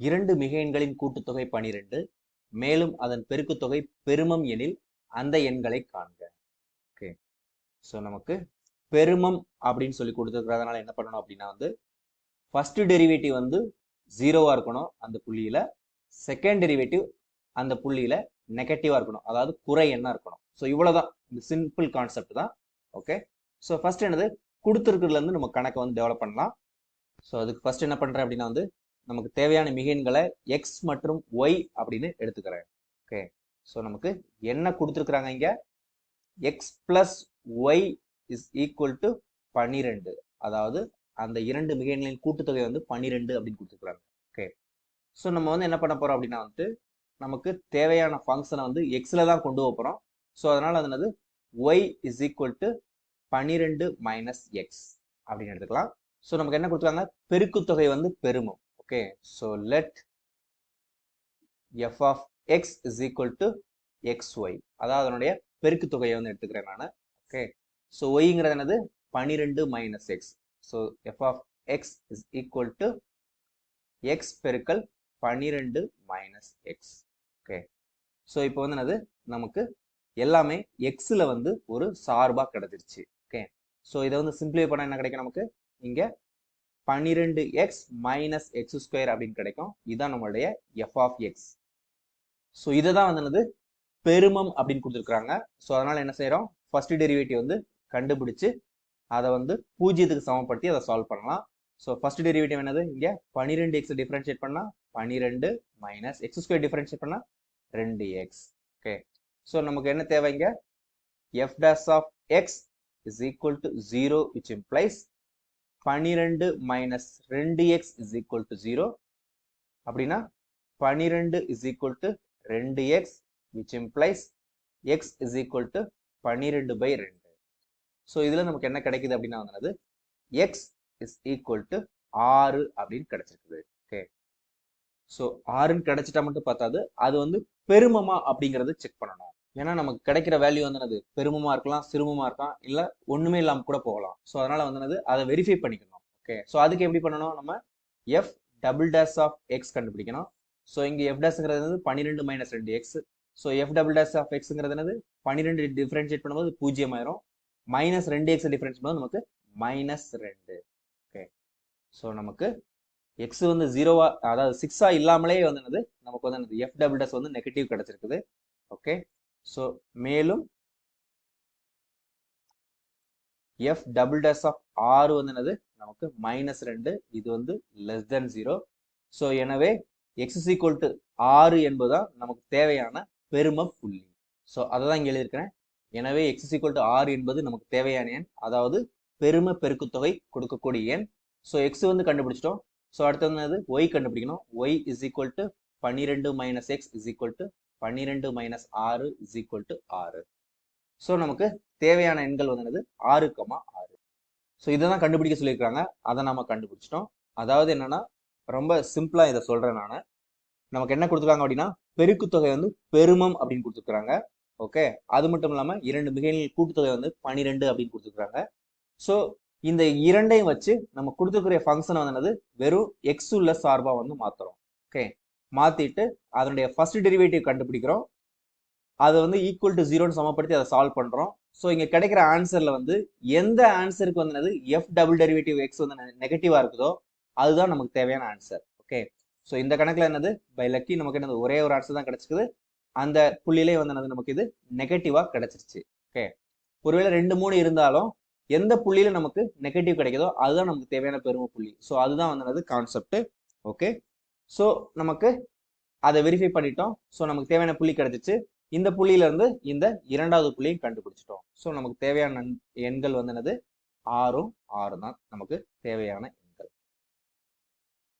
இரண்டு மிக எண்களின் கூட்டுத்தொகை பனிரெண்டு மேலும் அதன் பெருக்குத்தொகை பெருமம் எனில் அந்த எண்களை காண்க. ஓகே. ஸோ நமக்கு பெருமம் அப்படின்னு சொல்லி கொடுத்துருக்கிறதுனால என்ன பண்ணணும் அப்படின்னா வந்து ஃபர்ஸ்ட் டெரிவேட்டிவ் வந்து ஜீரோவாக இருக்கணும் அந்த புள்ளியில் செகண்ட் டெரிவேட்டிவ் அந்த புள்ளியில் நெகட்டிவாக இருக்கணும். அதாவது குறை என்ன இருக்கணும். ஸோ இவ்வளோதான் இந்த சிம்பிள் கான்செப்ட் தான். ஓகே. ஸோ ஃபர்ஸ்ட் என்னது? கொடுத்துருக்கிறதுலேருந்து நம்ம கணக்கை வந்து டெவலப் பண்ணலாம். ஸோ அதுக்கு ஃபர்ஸ்ட் என்ன பண்ணுறேன் அப்படின்னா வந்து நமக்கு தேவையான மிகைன்களை எக்ஸ் மற்றும் ஒய் அப்படின்னு எடுத்துக்கிறேன். ஓகே ஸோ நமக்கு என்ன கொடுத்துருக்குறாங்க இங்கே? X plus Y is equal to பன்னிரெண்டு. அதாவது அந்த இரண்டு மிகைகளின் கூட்டுத்தொகை வந்து பன்னிரெண்டு அப்படின்னு கொடுத்துருக்குறாங்க. ஓகே ஸோ நம்ம வந்து என்ன பண்ண போகிறோம் அப்படின்னா வந்துட்டு நமக்கு தேவையான ஃபங்க்ஷனை வந்து எக்ஸில் தான் கொண்டு போக போகிறோம் ஸோ அதனால் அது என்னது? ஒய் இஸ் ஈக்குவல் டு பன்னிரெண்டு மைனஸ் எக்ஸ் அப்படின்னு எடுத்துக்கலாம். ஸோ நமக்கு என்ன கொடுத்துருக்காங்க? பெருக்குத்தொகை வந்து பெருமம். Okay, so let F of X is equal to X Y அதாவது அதனுடைய பெருக்கு தொகையை வந்து எடுத்துக்கிறேன் நான். ஓகே. ஸோ ஒய்ங்கிறது என்னது? பன்னிரெண்டு minus X so F of X is equal to X பெருக்கல் பன்னிரெண்டு மைனஸ் எக்ஸ் ஓகே. ஸோ இப்போ வந்து என்னது? நமக்கு எல்லாமே எக்ஸில் வந்து ஒரு சார்பாக கிடைச்சிருச்சு. ஓகே. ஸோ இதை வந்து சிம்பிளை பண்ணால் என்ன கிடைக்கும் நமக்கு? இங்கே பன்னிரெண்டு எக்ஸ் மைனஸ் எக்ஸ் ஸ்கொயர் அப்படின்னு கிடைக்கும். இதுதான் நம்மளுடைய எஃப் ஆஃப் எக்ஸ் ஸோ இதை தான் வந்து என்னது? பெருமம் அப்படின்னு கொடுத்துருக்குறாங்க. ஸோ அதனால் என்ன செய்கிறோம் ஃபர்ஸ்ட் டெரிவேட்டிவ் வந்து கண்டுபிடிச்சு அதை வந்து பூஜ்ஜியத்துக்கு சமப்படுத்தி அதை சால்வ் பண்ணலாம். ஸோ ஃபர்ஸ்ட் டெரிவேட்டிவ் என்னது? இங்கே பன்னிரெண்டு எக்ஸ் டிஃபரன்ஷியேட் பண்ணால் பன்னிரெண்டு மைனஸ் எக்ஸ் ஸ்கொயர் டிஃபரன்ஷியேட் பண்ணால் ரெண்டு எக்ஸ் ஓகே ஸோ நமக்கு என்ன தேவை இங்கே? F dash of X is equal to zero which implies பன்னிரெண்டு மைனஸ் ரெண்டு X is equal to zero அப்படின்னா பன்னிரெண்டு இஸ் ஈக்குவல் டு ரெண்டு X which implies X is equal to பன்னிரெண்டு பை ரெண்டு. ஸோ இதில் நமக்கு என்ன கிடைக்குது அப்படின்னா வந்து எக்ஸ் இஸ் ஈக்குவல் டு ஆறு அப்படின்னு கிடைச்சிருக்குது. ஓகே ஸோ ஆறுன்னு கிடைச்சிட்டா மட்டும் பார்த்தாது அது வந்து பெருமமா அப்படிங்கிறத செக் பண்ணணும். ஏன்னா நமக்கு கிடைக்கிற வேல்யூ வந்து பெருமமா இருக்கலாம் சிறுமமா இருக்கலாம் இல்ல ஒண்ணுமே இல்லாம கூட போகலாம். ஸோ அதனால வந்து அதை வெரிஃபை பண்ணிக்கணும். ஓகே ஸோ அதுக்கு எப்படி பண்ணணும்? நம்ம F double dash of X கண்டுபிடிக்கணும். ஸோ இங்க எஃப் டேஸ்ங்கிறது வந்து பன்னிரெண்டு மைனஸ் ரெண்டு X so F double dash of எக்ஸ்ங்கிறது என்னது? பன்னிரெண்டு டிஃபரன்ஷியேட் பண்ணும்போது பூஜ்ஜியம் ஆயிரும். மைனஸ் ரெண்டு எக்ஸ் டிஃபரன்ஸ் பண்ணும்போது நமக்கு மைனஸ் ரெண்டு. ஓகே ஸோ நமக்கு எக்ஸ் வந்து ஜீரோவா அதாவது சிக்ஸா இல்லாமலே வந்து நமக்கு வந்து எஃப் டபுள் டேஸ் வந்து நெகட்டிவ் கிடைச்சிருக்குது. ஓகே ஸோ மேலும் F double dash of R வந்து என்னது? நமக்கு மைனஸ் ரெண்டு இது வந்து லெஸ் தென் ஜீரோ ஸோ எனவே எக்ஸ் ஈக்குவல் டு ஆறு என்பதுதான் நமக்கு தேவையான பெரும புள்ளி. ஸோ அதை தான் இங்கே எழுதியிருக்கிறேன். எனவே எக்ஸ் ஈக்குவல் டு ஆறு என்பது நமக்கு தேவையான எண் அதாவது பெரும பெருக்குத்தொகை கொடுக்கக்கூடிய எண். ஸோ எக்ஸ் வந்து கண்டுபிடிச்சிட்டோம். ஸோ அடுத்தது என்னது? ஒய் கண்டுபிடிக்கணும். ஒய் இஸ் ஈக்குவல் டு பன்னிரெண்டு minus X is equal to பன்னிரெண்டு மைனஸ் ஆறு இஸ் ஈக்குவல் டு ஆறு. ஸோ நமக்கு தேவையான எண்கள் வந்து என்னது? ஆறு கமா ஆறு. ஸோ இதை தான் கண்டுபிடிக்க சொல்லியிருக்காங்க. அதை நம்ம கண்டுபிடிச்சிட்டோம். அதாவது என்னன்னா ரொம்ப சிம்பிளாக இதை சொல்கிறேன் நான். நமக்கு என்ன கொடுத்துருக்காங்க அப்படின்னா பெருக்குத்தொகை வந்து பெருமம் அப்படின்னு கொடுத்துருக்குறாங்க. ஓகே அது மட்டும் இல்லாமல் இரண்டு மிகைகளின் கூட்டுத்தொகை வந்து பன்னிரெண்டு அப்படின்னு கொடுத்துருக்குறாங்க. ஸோ இந்த இரண்டையும் வச்சு நம்ம கொடுத்துருக்கிற ஃபங்க்ஷனை வந்து என்னது? வெறும் எக்ஸ் உள்ள சார்பாக வந்து மாற்றுறோம் ஓகே மாற்றிட்டு அதனுடைய ஃபர்ஸ்ட் டெரிவேட்டிவ் கண்டுபிடிக்கிறோம். அதை வந்து ஈக்குவல் டு ஜீரோன்னு சமப்படுத்தி அதை சால்வ் பண்ணுறோம் ஸோ இங்கே கிடைக்கிற ஆன்சரில் வந்து எந்த ஆன்சருக்கு வந்து என்னது? எஃப் டபுள் டெரிவேட்டிவ் எக்ஸ் வந்து நெகட்டிவாக இருக்குதோ அதுதான் நமக்கு தேவையான ஆன்சர் ஓகே ஸோ இந்த கணக்கில் என்னது? பை லக்கி நமக்கு என்னது? ஒரே ஒரு ஆன்சர் தான் கிடைச்சிக்குது அந்த புள்ளியிலே வந்து என்னது? நமக்கு இது நெகட்டிவாக கிடைச்சிருச்சு. ஓகே ஒருவேளை ரெண்டு மூணு இருந்தாலும் எந்த புள்ளியில நமக்கு நெகட்டிவ் கிடைக்குதோ அதுதான் நமக்கு தேவையான பெருமை புள்ளி. ஸோ அதுதான் வந்து என்னது? கான்செப்ட் ஓகே ஸோ நமக்கு அதை வெரிஃபை பண்ணிட்டோம். ஸோ நமக்கு தேவையான புள்ளி கிடைச்சிச்சு. இந்த புள்ளியிலேருந்து இந்த இரண்டாவது புள்ளியும் கண்டுபிடிச்சிட்டோம். ஸோ நமக்கு தேவையான எண்கள் வந்து என்னது? ஆறும் ஆறு தான் நமக்கு தேவையான